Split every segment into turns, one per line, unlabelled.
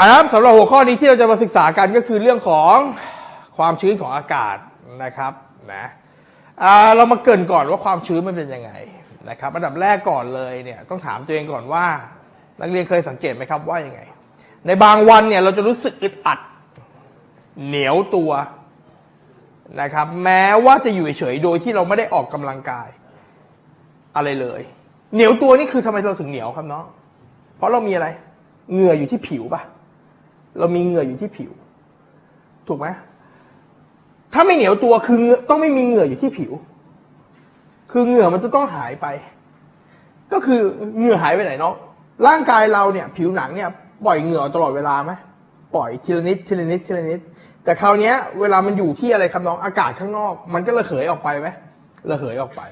อ่าครับสำหรับหัวข้อนี้ที่เราจะมาศึกษากันก็คือเรื่องของความชื้นของอากาศนะครับนะเรามาเกินก่อนว่าความชื้นมันเป็นยังไงนะครับอันดับแรกก่อนเลยเนี่ยต้องถามตัวเองก่อนว่า นักเรียนเคยสังเกตไหมครับว่ายังไง ในบางวันเนี่ยเราจะรู้สึกอึดอัด เหนียวตัวนะครับ แม้ว่าจะอยู่เฉยๆโดยที่เราไม่ได้ออกกำลังกาย อะไรเลย เหนียวตัวนี่คือทำไมเราถึงเหนียวครับเน้องเพราะเรามีอะไรเหงื่ออยู่ที่ผิวปะ เรามีเหงื่ออยู่ที่ผิว ถูกไหมถ้าไม่เหนียวตัวคือเหงื่อต้องไม่มีเหงื่ออยู่ที่ผิว คือเหงื่อมันจะต้องหายไป ก็คือเหงื่อหายไปไหนน้องร่างกายเราเนี่ย ผิวหนังเนี่ยปล่อยเหงื่อตลอดเวลาไหมปล่อยทีละนิดทีละนิดทีละนิด แต่คราวนี้เวลามันอยู่ที่อะไรครับน้องอากาศข้างนอก มันก็ระเหยออกไปไหมระเหยออกไป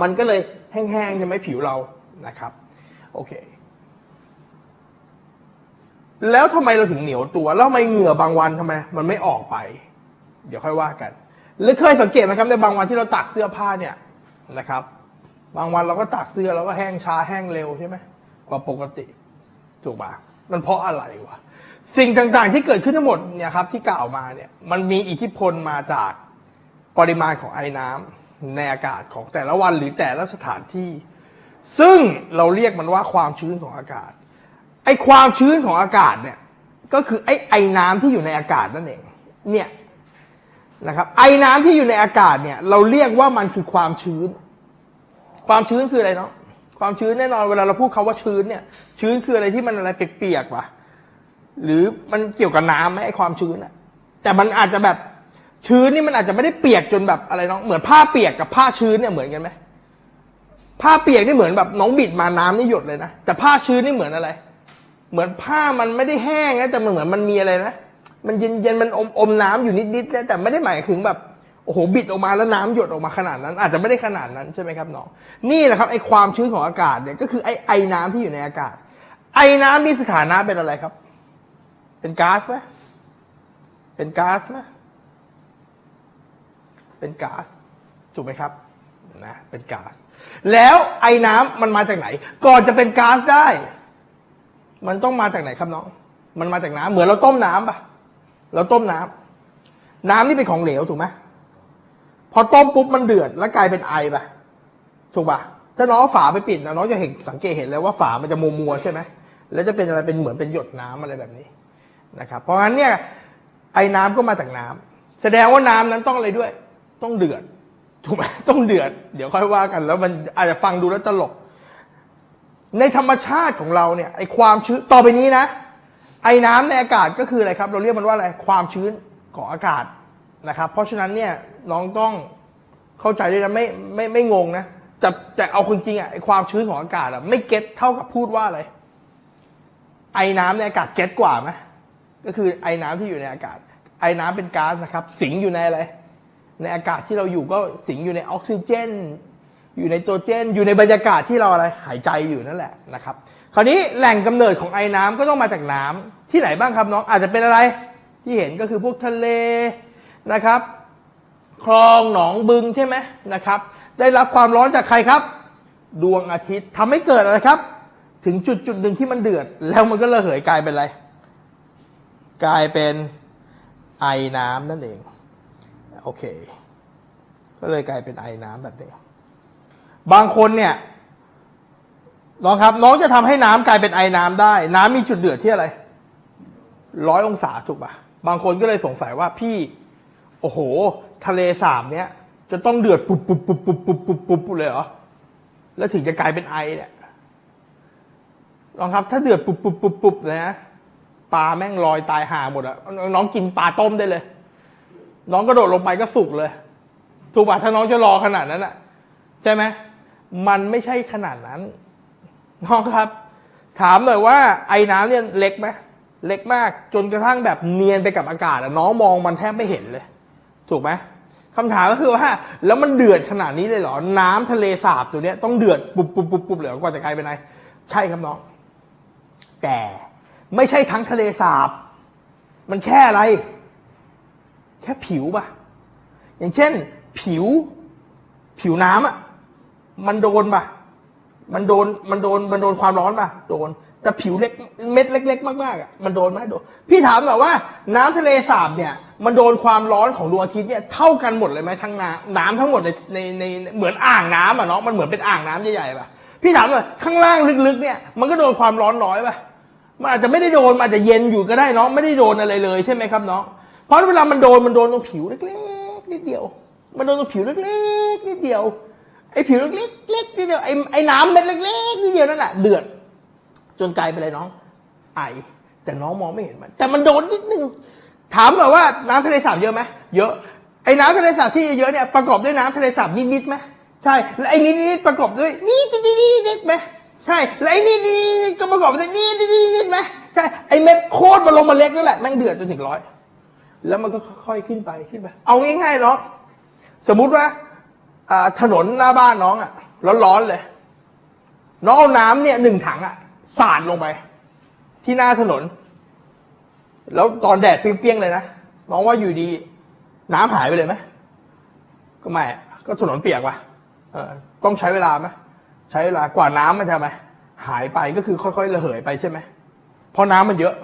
มันก็เลยแห้งๆใช่ไหมผิวเรานะครับ โอเค แล้วทำไมเราถึงเหนียวตัว แล้วทำไมเหงื่อบางวันทำไม มันไม่ออกไป เดี๋ยวค่อยว่ากัน หรือเคยสังเกตไหมครับในบางวันที่เราตากเสื้อผ้าเนี่ยนะครับ บางวันเราก็ตากเสื้อเราก็แห้งช้าแห้งเร็วใช่ไหมกว่าปกติถูกปะมันเพราะอะไรวะสิ่งต่างๆที่เกิดขึ้นทั้งหมดเนี่ยครับที่กล่าวมาเนี่ยมันมีอิทธิพลมาจากปริมาณของไอ้น้ำในอากาศของแต่ละวันหรือแต่ละสถานที่ ซึ่งเราเรียกมันว่าความชื้นของอากาศ ไอความชื้นของอากาศเนี่ย ก็คือไอไอน้ำที่อยู่ในอากาศนั่นเอง เนี่ยนะครับ ไอน้ำที่อยู่ในอากาศเนี่ย เราเรียกว่ามันคือความชื้น ความชื้นคืออะไรเนาะ ความชื้นแน่นอนเวลาเราพูดคาว่าชื้นเนี่ย ชื้นคืออะไรที่มันอะไรเปียกๆวะหรือมันเกี่ยวกับน้ำไหมไอความชื้นอะแต่มันอาจจะแบบชื้นนี่มันอาจจะไม่ได้เปียกจนแบบอะไรเนาะเหมือนผ้าเปียกกับผ้าชื้นเนี่ยเหมือนกันไหมผ้าเปียกนี่เหมือนแบบน้องบิดมาน้ำนี่หยดเลยนะแต่ผ้าชื้นนี่เหมือนอะไร เหมือนผ้ามันไม่ได้แห้งนะแต่มันเหมือนมันมีอะไรนะมันเย็นเย็นๆมันอมอมน้ำอยู่นิดๆนะแต่ไม่ได้หมายถึงแบบโอ้โหบิดออกมาแล้วน้ำหยดออกมาขนาดนั้น อาจจะไม่ได้ขนาดนั้นใช่ไหมครับน้องนี่แหละครับไอความชื้นของอากาศเนี่ยก็คือไอไอน้ำที่อยู่ในอากาศ ไอน้ำมีสถานะเป็นอะไรครับ เป็นก๊าซไหมเป็นก๊าซไหมเป็นก๊าซถูกไหมครับนะเป็นก๊าซแล้วไอ้น้ำมันมาจากไหน ก่อนจะเป็นก๊าซได้ มันต้องมาจากไหนครับน้อง มันมาจากน้ำเหมือนเราต้มน้ำปะเราต้มน้ำน้ำนี่เป็นของเหลวถูกไหมพอต้มปุ๊บมันเดือดแล้วกลายเป็นไอปะถูกปะถ้าน้องฝาไปปิดนะน้องจะเห็นสังเกตเห็นเลยว่าฝามันจะมัวมัวๆใช่ไหมแล้วจะเป็นอะไรเป็นเหมือนเป็นหยดน้ำอะไรแบบนี้นะครับ เพราะงั้นเนี่ยไอ้น้ำก็มาจากน้ำแสดงว่าน้ำนั้นต้องอะไรด้วย ต้องเดือด ถูกไหมต้องเดือด เดี๋ยวค่อยว่ากัน แล้วมันอาจจะฟังดูแล้วตลก ในธรรมชาติของเราเนี่ยไอความชื้นต่อไปนี้นะ ไอน้ำในอากาศก็คืออะไรครับ เราเรียกมันว่าอะไรความชื้นของอากาศนะครับ เพราะฉะนั้นเนี่ยน้องต้องเข้าใจด้วยนะไม่ไม่ไม่งงนะแต่แต่เอาคนจริงอะไอความชื้นของอากาศอะไม่เก็ตเท่ากับพูดว่าอะไรไอน้ำในอากาศเก็ตกว่าไหมก็คือไอน้ำที่อยู่ในอากาศ ไอน้ำเป็นก๊าซนะครับ สิงอยู่ในอะไรในอากาศที่เราอยู่ก็สิงอยู่ในออกซิเจน อยู่ในไนโตรเจน อยู่ในบรรยากาศที่เราอะไรหายใจอยู่นั่นแหละนะครับ คราวนี้แหล่งกำเนิดของไอ้น้ำก็ต้องมาจากน้ำที่ไหนบ้างครับน้องอาจจะเป็นอะไรที่เห็นก็คือพวกทะเลนะครับ คลองหนองบึงใช่ไหมนะครับ ได้รับความร้อนจากใครครับ ดวงอาทิตย์ทำให้เกิดอะไรครับ ถึงจุดจุดหนึ่งที่มันเดือด แล้วมันก็ระเหยกลายเป็นอะไร กลายเป็นไอน้ำนั่นเองโอเค ก็เลยกลายเป็นไอน้ำแบบนี้ บางคนเนี่ยน้องครับ น้องจะทำให้น้ำกลายเป็นไอน้ำได้ น้ำมีจุดเดือดที่อะไรร้อยองศาถูกปะบางคนก็เลยสงสัยว่าพี่ โอ้โห ทะเลสาบเนี้ยจะต้องเดือดปุบปุบปุบปุบปุบปุบปุบเลยเหรอแล้วถึงจะกลายเป็นไอเนี่ยลองครับ ถ้าเดือดปุบปุบปุบปุบเลยนะปลาแม่งลอยตายห่าหมดอะน้องกินปลาต้มได้เลย น้องกระโดดลงไปก็สุกเลย ถูกป่ะถ้าน้องจะรอขนาดนั้นอะใช่ไหม มันไม่ใช่ขนาดนั้นน้องครับ ถามหน่อยว่าไอ้น้ำเนี่ยเล็กไหมเล็กมากจนกระทั่งแบบเนียนไปกับอากาศน้องมองมันแทบไม่เห็นเลย ถูกไหมคำถามก็คือว่า แล้วมันเดือดขนาดนี้เลยเหรอ น้ำทะเลสาบตัวเนี้ยต้องเดือดปุบปุบปุบปุบเหลือกว่าจะกลายเป็นไงใช่ครับน้อง แต่ไม่ใช่ทั้งทะเลสาบ มันแค่อะไร แค่ผิวป่ะอย่างเช่น ผิว ผิวน้ำอะ มันโดนป่ะ มันโดน มันโดน มันโดนความร้อนป่ะ โดน แต่ผิวเล็ก เม็ดเล็ก ๆ มากๆอะ มันโดนไหมโดน พี่ถามหน่อยว่า น้ำทะเลสาบเนี่ย มันโดนความร้อนของดวงอาทิตย์เนี่ยเท่ากันหมดเลยไหมทั้งน้ำน้ำทั้งหมดในในในเหมือนอ่างน้ำอะเนาะ มันเหมือนเป็นอ่างน้ำใหญ่ๆป่ะ พี่ถามหน่อยข้างล่างลึกๆเนี่ย มันก็โดนความร้อนน้อยป่ะ มันอาจจะไม่ได้โดน มันอาจจะเย็นอยู่ก็ได้เนาะ ไม่ได้โดนอะไรเลยใช่ไหมครับเนาะเพราะเวลามันโดน มันโดนตรงผิวเล็กๆนิดเดียว มันโดนตรงผิวเล็กๆนิดเดียว ไอ้ผิวเล็กๆเล็กนิดเดียวไอ้ไอ้น้ำเม็ดเล็กๆนิดเดียวนั่นแหละเดือด จนกลายเป็นอะไรน้อง ไอ แต่น้องมองไม่เห็นมัน แต่มันโดนนิดนึง ถามแบบว่าน้ำทะเลสาบเยอะไหมเยอะไอ้น้ำทะเลสาบที่เยอะเนี่ยประกอบด้วยน้ำทะเลสาบนิดๆไหมใช่แล้วไอ้นิดๆประกอบด้วยนิดๆนิดๆไหมใช่แล้วไอ้นิดๆก็ประกอบด้วยนิดๆนิดๆไหมใช่ไอ้เม็ดโคตรมันลงมาเล็กนั่นแหละแม่งเดือดจนถึงร้อยแล้วมันก็ค่อยๆขึ้นไปขึ้นไป เอาง่ายๆน้องสมมุติว่า อ่าถนนหน้าบ้านน้องอะร้อนๆเลย น้องเอาน้ำเนี่ยหนึ่งถังอะสาดลงไป ที่หน้าถนน แล้วตอนแดดเปรี้ยงๆเลยนะน้องว่าอยู่ดี น้ำหายไปเลยไหมก็ไม่ก็ถนนเปียกว่ะเออต้องใช้เวลาไหมใช้เวลากว่าน้ำมันจะไหมหายไปก็คือค่อยๆระเหยไปใช่ไหมเพราะน้ำมันเยอะ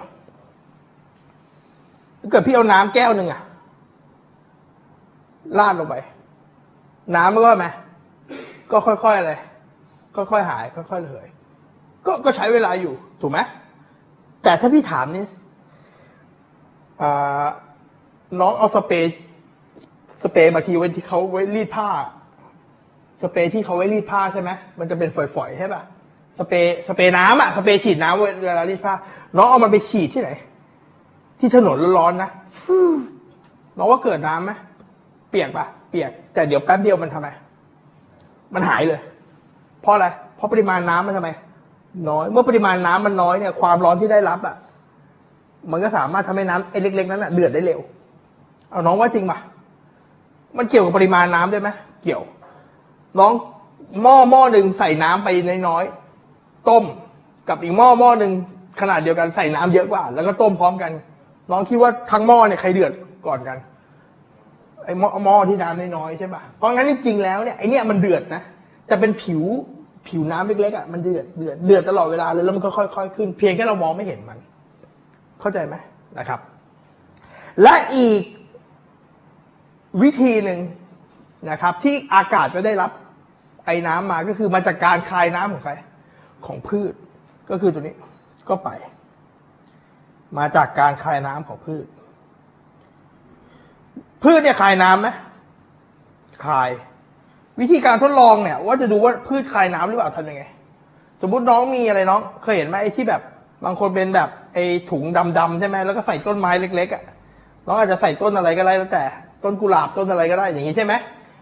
ถ้าเกิดพี่เอาน้ำแก้วหนึ่งอะลาดลงไป น้ำมันก็ไหมก็ค่อยๆอะไรค่อยๆหาย ค่อยๆเหยก็ก็ใช้เวลาอยู่ถูกไหมแต่ถ้าพี่ถามนี่น้องเอาสเปรย์สเปรย์บางทีไว้ที่เขาไว้รีดผ้า สเปรย์ที่เขาไว้รีดผ้าใช่ไหมมันจะเป็นฝอยๆใช่ป่ะสเปรย์สเปรย์น้ำอะสเปรย์ฉีดน้ำเวลารีดผ้า น้องเอามันไปฉีดที่ไหน ที่ถนนร้อนๆนะน้องว่าเกิดน้ำไหมเปียกป่ะ เปียก แต่เดี๋ยวแป๊บเดียวมันทำไม มันหายเลย เพราะอะไร เพราะปริมาณน้ำมันทำไม น้อย เมื่อปริมาณน้ำมันน้อยเนี่ย ความร้อนที่ได้รับอะ มันก็สามารถทำให้น้ำไอ้เล็ก ๆ นั้นอะเดือดได้เร็ว เอาน้องว่าจริงปะมันเกี่ยวกับปริมาณน้ำได้ไหมเกี่ยว น้องหม้อหม้อหนึ่งใส่น้ำไปน้อยๆ ต้มกับอีกหม้อหม้อหนึ่งขนาดเดียวกันใส่น้ำเยอะกว่า แล้วก็ต้มพร้อมกัน น้องคิดว่าทั้งหม้อเนี่ยใครเดือดก่อนกัน ไอ้หม้อหม้อที่น้ำน้อยๆใช่ป่ะเพราะงั้นจริงๆแล้วเนี่ยไอ้เนี่ยมันเดือดนะแต่เป็นผิวผิวน้ำเล็กๆอะมันเดือดเดือดเดือดตลอดเวลาเลยแล้วมันก็ค่อยๆขึ้น เพียงแค่เรามองไม่เห็นมัน เข้าใจไหมนะครับ และอีกวิธีหนึ่งนะครับ ที่อากาศจะได้รับไอ้น้ำมาก็คือมาจากการคายน้ำของใครของพืช ก็คือตัวนี้ก็ไป มาจากการคายน้ำของพืช พืชเนี่ยคายน้ำไหมคาย วิธีการทดลองเนี่ย ว่าจะดูว่าพืชคายน้ำหรือเปล่าทำยังไง สมมติน้องมีอะไรน้อง เคยเห็นไหมไอ้ที่แบบ บางคนเป็นแบบไอ้ถุงดำๆใช่ไหมแล้วก็ใส่ต้นไม้เล็กๆอะน้องอาจจะใส่ต้นอะไรก็ได้แล้วแต่ ต้นกุหลาบต้นอะไรก็ได้อย่างนี้ใช่ไหม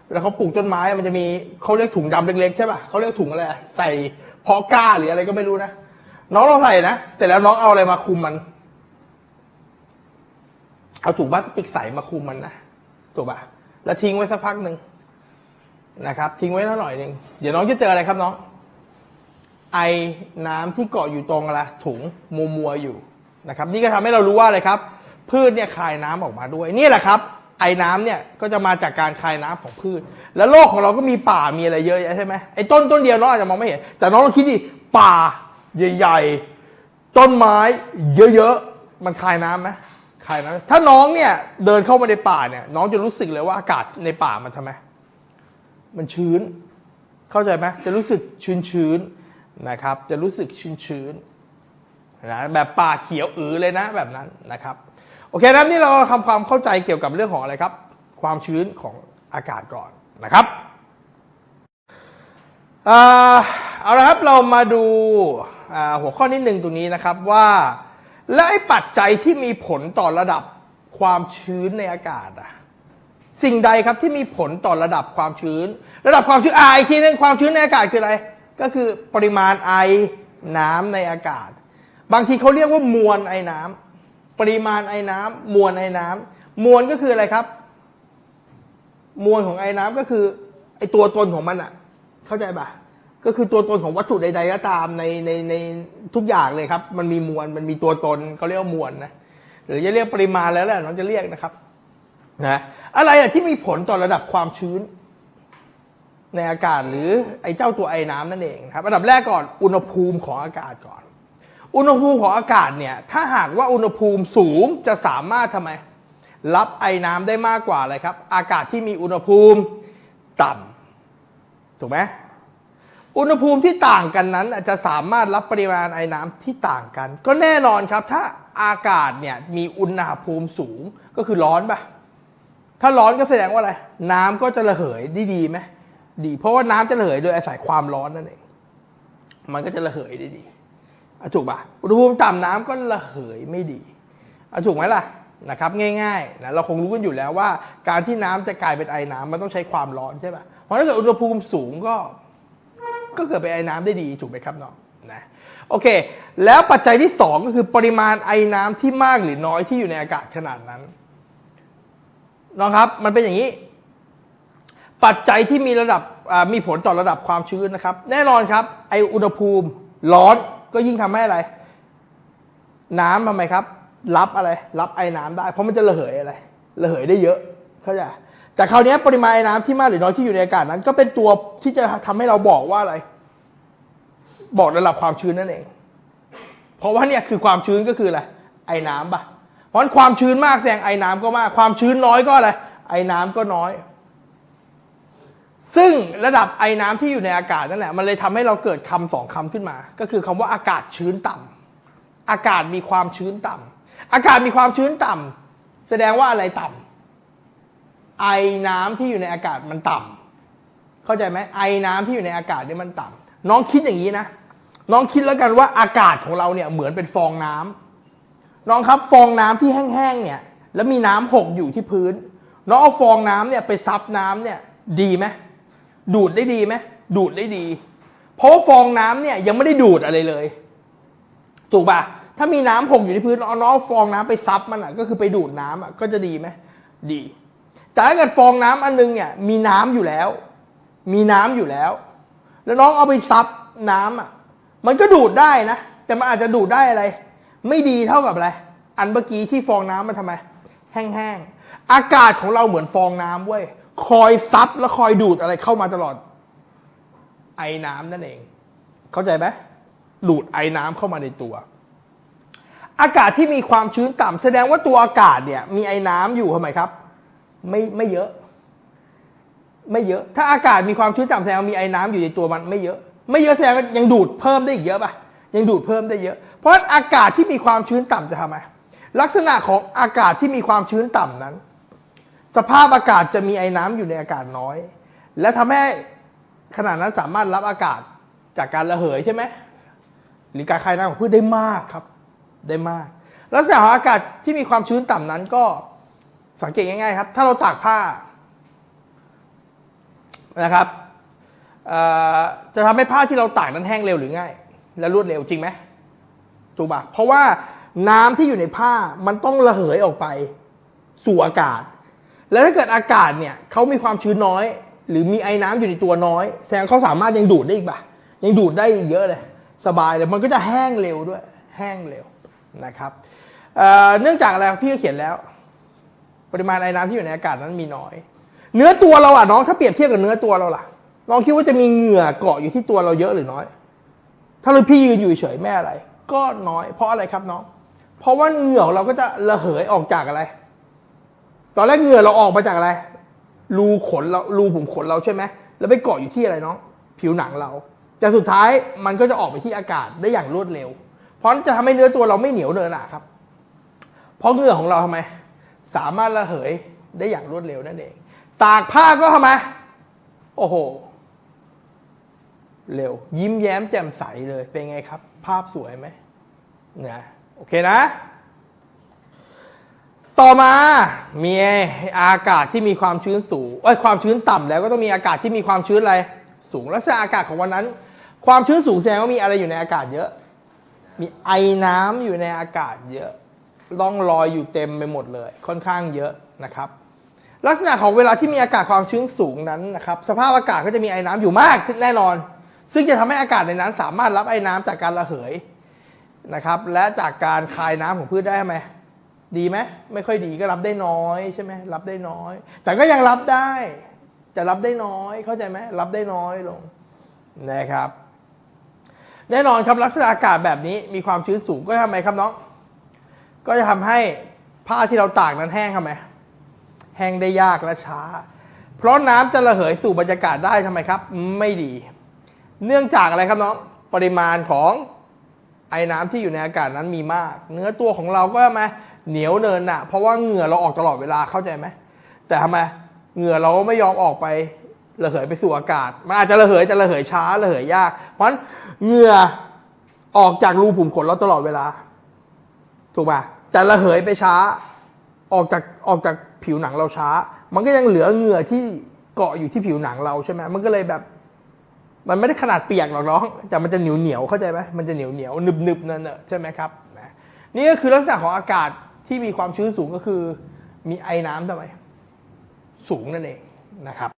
เวลาเขาปลูกต้นไม้มันจะมีเขาเรียกถุงดำเล็กๆใช่ป่ะเขาเรียกถุงอะไรใส่เพาะก้าหรืออะไรก็ไม่รู้นะน้องลองใส่นะเสร็จแล้วน้องเอาอะไรมาคุมมัน เอาถุงพลาสติกใสมาคุมมันนะ ถูกป่ะแล้วทิ้งไว้สักพักหนึ่งนะครับ ทิ้งไว้แล้วหน่อยหนึ่งเดี๋ยวน้องจะเจออะไรครับน้อง ไอน้ำที่เกาะอยู่ตรงอะไรถุงมัวมัวอยู่นะครับ นี่ก็ทำให้เรารู้ว่าอะไรครับ พืชเนี่ยคายน้ำออกมาด้วย นี่แหละครับ ไอ้น้ำเนี่ยก็จะมาจากการคายน้ำของพืช แล้วโลกของเราก็มีป่ามีอะไรเยอะแยะใช่ไหมไอ้ต้นต้นเดียวน้องอาจจะมองไม่เห็น แต่น้องลองคิดดิป่าใหญ่ ๆ ต้นไม้ เยอะๆมันคายน้ำไหม คายน้ำถ้าน้องเนี่ยเดินเข้ามาในป่าเนี่ย น้องจะรู้สึกเลยว่าอากาศในป่ามันทำไมมันชื้น เข้าใจไหมจะรู้สึกชื้นชื้นนะครับ จะรู้สึกชื้นชื้นนะแบบป่าเขียวอือเลยนะแบบนั้นนะครับ โอเคนะนี่เราทำความเข้าใจเกี่ยวกับเรื่องของอะไรครับ ความชื้นของอากาศก่อนนะครับเอาละครับเรามาดูหัวข้อนิดหนึ่งตรงนี้นะครับว่า และไอ้ปัจจัยที่มีผลต่อระดับความชื้นในอากาศอะสิ่งใดครับที่มีผลต่อระดับความชื้น ระดับความชื้นอ่าอีกทีนึงความชื้นในอากาศคืออะไร ก็คือปริมาณไอน้ำในอากาศ บางทีเขาเรียกว่ามวลไอน้ำปริมาณไอน้ำมวลไอน้ำมวลก็คืออะไรครับ มวลของไอน้ำก็คือไอตัวตนของมันอะเข้าใจปะ ก็คือตัวตนของวัตถุใด ๆ ก็ตามในในในทุกอย่างเลยครับ มันมีมวลมันมีตัวตนเขาเรียกว่ามวลนะหรือจะเรียกปริมาณแล้วแหละน้องจะเรียกนะครับนะอะไรอะที่มีผลต่อระดับความชื้น ในอากาศหรือไอ้เจ้าตัวไอ้น้ำนั่นเองนะครับอันดับแรกก่อนอุณหภูมิของอากาศก่อน อุณหภูมิของอากาศเนี่ยถ้าหากว่าอุณหภูมิสูงจะสามารถทำไม รับไอน้ำได้มากกว่าอะไรครับ อากาศที่มีอุณหภูมิต่ำถูกไหม อุณหภูมิที่ต่างกันนั้นอาจจะสามารถรับปริมาณไอ้น้ำที่ต่างกัน ก็แน่นอนครับ ถ้าอากาศเนี่ยมีอุณหภูมิสูงก็คือร้อนปะถ้าร้อนก็แสดงว่าอะไร น้ำก็จะระเหยได้ดีไหมดี เพราะว่าน้ำจะระเหยโดยอาศัยความร้อนนั่นเองมันก็จะระเหยได้ดีอถูกปะอุณหภูมิต่ำน้ำก็ระเหยไม่ดีอถูกไหมล่ะนะครับง่ายๆนะเราคงรู้กันอยู่แล้วว่า การที่น้ำจะกลายเป็นไอน้ำมันต้องใช้ความร้อนใช่ปะเพราะถ้าเกิดอุณหภูมิสูงก็ ก็เกิดเป็นไอ้น้ำได้ดีถูกไหมครับน้องนะโอเค แล้วปัจจัยที่สองก็คือปริมาณไอ้น้ำที่มากหรือน้อยที่อยู่ในอากาศขนาดนั้นน้องครับมันเป็นอย่างนี้ ปัจจัยที่มีระดับมีผลต่อระดับความชื้นนะครับ แน่นอนครับ ไออุณหภูมิร้อนก็ยิ่งทำให้อะไร น้ำทำไมครับ รับอะไร รับไอน้ำได้ เพราะมันจะระเหยอะไร ระเหยได้เยอะ เข้าใจ แต่คราวนี้ปริมาณไอน้ำที่มากหรือน้อยที่อยู่ในอากาศนั้น ก็เป็นตัวที่จะทำให้เราบอกว่าอะไร บอกระดับความชื้นนั่นเอง เพราะว่าเนี่ยคือความชื้นก็คืออะไรไอ้น้ำปะเพราะความชื้นมากแสดงไอ้น้ำก็มาก ความชื้นน้อยก็อะไรไอ้น้ำก็น้อย ซึ่งระดับไอ้น้ำที่อยู่ในอากาศนั่นแหละมันเลยทำให้เราเกิดคำสองคำขึ้นมา ก็คือคำว่าอากาศชื้นต่ำอากาศมีความชื้นต่ำอากาศมีความชื้นต่ำแสดงว่าอะไรต่ำ ไอน้ำที่อยู่ในอากาศมันต่ำเข้าใจไหมไอน้ำที่อยู่ในอากาศเนี่ยมันต่ำน้องคิดอย่างนี้นะ น้องคิดแล้วกันว่าอากาศของเราเนี่ยเหมือนเป็นฟองน้ำน้องครับฟองน้ำที่แห้งๆเนี่ย แล้วมีน้ำหกอยู่ที่พื้น น้องเอาฟองน้ำเนี่ยไปซับน้ำเนี่ยดีไหมดูดได้ดีไหมดูดได้ดี เพราะฟองน้ำเนี่ยยังไม่ได้ดูดอะไรเลย ถูกป่ะถ้ามีน้ำหกอยู่ที่พื้นเอาน้องฟองน้ำไปซับมันอะ ก็คือไปดูดน้ำอะก็จะดีไหมดี แต่ถ้าเกิดฟองน้ำอันนึงเนี่ยมีน้ำอยู่แล้ว มีน้ำอยู่แล้ว แล้วน้องเอาไปซับน้ำอะ มันก็ดูดได้นะ แต่มันอาจจะดูดได้อะไร ไม่ดีเท่ากับอะไร อันเมื่อกี้ที่ฟองน้ำมันทำไม แห้งๆ อากาศของเราเหมือนฟองน้ำเว้ย คอยซับแล้วคอยดูดอะไรเข้ามาตลอด ไอ้น้ำนั่นเอง เข้าใจไหมดูดไอ้น้ำเข้ามาในตัว อากาศที่มีความชื้นต่ำแสดงว่าตัวอากาศเนี่ย มีไอ้น้ำอยู่ทำไมครับ ไม่ไม่เยอะ ไม่เยอะ ถ้าอากาศมีความชื้นต่ำแสดงมีไอ้น้ำอยู่ในตัวมันไม่เยอะ ไม่เยอะแสดงว่ายังดูดเพิ่มได้อีกเยอะป่ะยังดูดเพิ่มได้เยอะ เพราะอากาศที่มีความชื้นต่ำจะทำไมลักษณะของอากาศที่มีความชื้นต่ำนั้น สภาพอากาศจะมีไอ้น้ำอยู่ในอากาศน้อย และทำให้ขนาดนั้นสามารถรับอากาศจากการระเหยใช่ไหมหรือการคายน้ำของพืชได้มากครับ ได้มาก ลักษณะของอากาศที่มีความชื้นต่ำนั้นก็ สังเกตง่ายๆครับ ถ้าเราตากผ้านะครับจะทำให้ผ้าที่เราตากนั้นแห้งเร็วหรือง่าย และรวดเร็วจริงไหมถูกปะเพราะว่าน้ำที่อยู่ในผ้ามันต้องระเหยออกไปสู่อากาศ แล้วถ้าเกิดอากาศเนี่ยเขามีความชื้นน้อย หรือมีไอ้น้ำอยู่ในตัวน้อย แสดงเขาสามารถยังดูดได้อีกปะยังดูดได้เยอะเลย สบายเลยมันก็จะแห้งเร็วด้วย แห้งเร็วนะครับเนื่องจากอะไรพี่ก็เขียนแล้ว ปริมาณไอน้ำที่อยู่ในอากาศนั้นมีน้อย เนื้อตัวเราอะน้องถ้าเปรียบเทียบกับเนื้อตัวเราล่ะน้องคิดว่าจะมีเหงื่อเกาะอยู่ที่ตัวเราเยอะหรือน้อย ถ้าเราพี่ยืนอยู่เฉยแม่อะไร ก็น้อย เพราะอะไรครับน้อง เพราะว่าเหงื่อเราก็จะระเหยออกจากอะไร ตอนแรกเหงื่อเราออกมาจากอะไร รูขนเรารูขุมขนเราใช่ไหมแล้วไปเกาะอยู่ที่อะไรน้องผิวหนังเรา แต่สุดท้ายมันก็จะออกไปที่อากาศได้อย่างรวดเร็ว เพราะจะทำให้เนื้อตัวเราไม่เหนียวเนอะหนะครับ เพราะเหงื่อของเราทำไม สามารถระเหยได้อย่างรวดเร็วนั่นเอง ตากผ้าก็ทำไมโอ้โห เร็ว ยิ้มแย้มแจ่มใสเลยเป็นไงครับ ภาพสวยไหมนะโอเคนะ ต่อมา มีอากาศที่มีความชื้นสูงเอ้ยความชื้นต่ำแล้วก็ต้องมีอากาศที่มีความชื้นอะไร สูงลักษณะอากาศของวันนั้น ความชื้นสูงแสดงว่ามีอะไรอยู่ในอากาศเยอะ มีไอน้ำอยู่ในอากาศเยอะ ล่องลอยอยู่เต็มไปหมดเลย ค่อนข้างเยอะนะครับ ลักษณะของเวลาที่มีอากาศความชื้นสูงนั้นนะครับสภาพอากาศก็จะมีไอ้น้ำอยู่มากแน่นอน ซึ่งจะทำให้อากาศในนั้นสามารถรับไอ้น้ำจากการระเหยนะครับและจากการคายน้ำของพืชได้ไหมดีไหมไม่ค่อยดีก็รับได้น้อยใช่ไหมรับได้น้อย แต่ก็ยังรับได้ แต่รับได้น้อยเข้าใจไหมรับได้น้อยลงนะครับ แน่นอนครับลักษณะอากาศแบบนี้มีความชื้นสูงก็ทำไมครับน้อง ก็จะทำให้ผ้าที่เราตากนั้นแห้งทำไมแห้งได้ยากและช้า เพราะน้ำจะระเหยสู่บรรยากาศได้ทำไมครับ ไม่ดี เนื่องจากอะไรครับน้องปริมาณของไอ้น้ำที่อยู่ในอากาศนั้นมีมาก เนื้อตัวของเราก็ทำไมเหนียวเนินหนะเพราะว่าเหงื่อเราออกตลอดเวลาเข้าใจไหมแต่ทำไมเหงื่อเราไม่ยอมออกไประเหยไปสู่อากาศ มันอาจจะระเหยแต่ระเหยช้าระเหยยาก เพราะฉะนั้นเหงื่อออกจากรูขุมขนเราตลอดเวลา ถูกป่ะ แต่ระเหยไปช้า ออกจากออกจากผิวหนังเราช้า มันก็ยังเหลือเหงื่อที่เกาะอยู่ที่ผิวหนังเราใช่ไหมมันก็เลยแบบ มันไม่ได้ขนาดเปียกหรอกน้อง แต่มันจะเหนียวเหนียวเข้าใจไหมมันจะเหนียวเหนียวหนึบหนึบนั่นแหละใช่ไหมครับนี่ก็คือลักษณะของอากาศที่มีความชื้นสูงก็คือ มีไอ้น้ำทำไมสูงนั่นเองนะครับ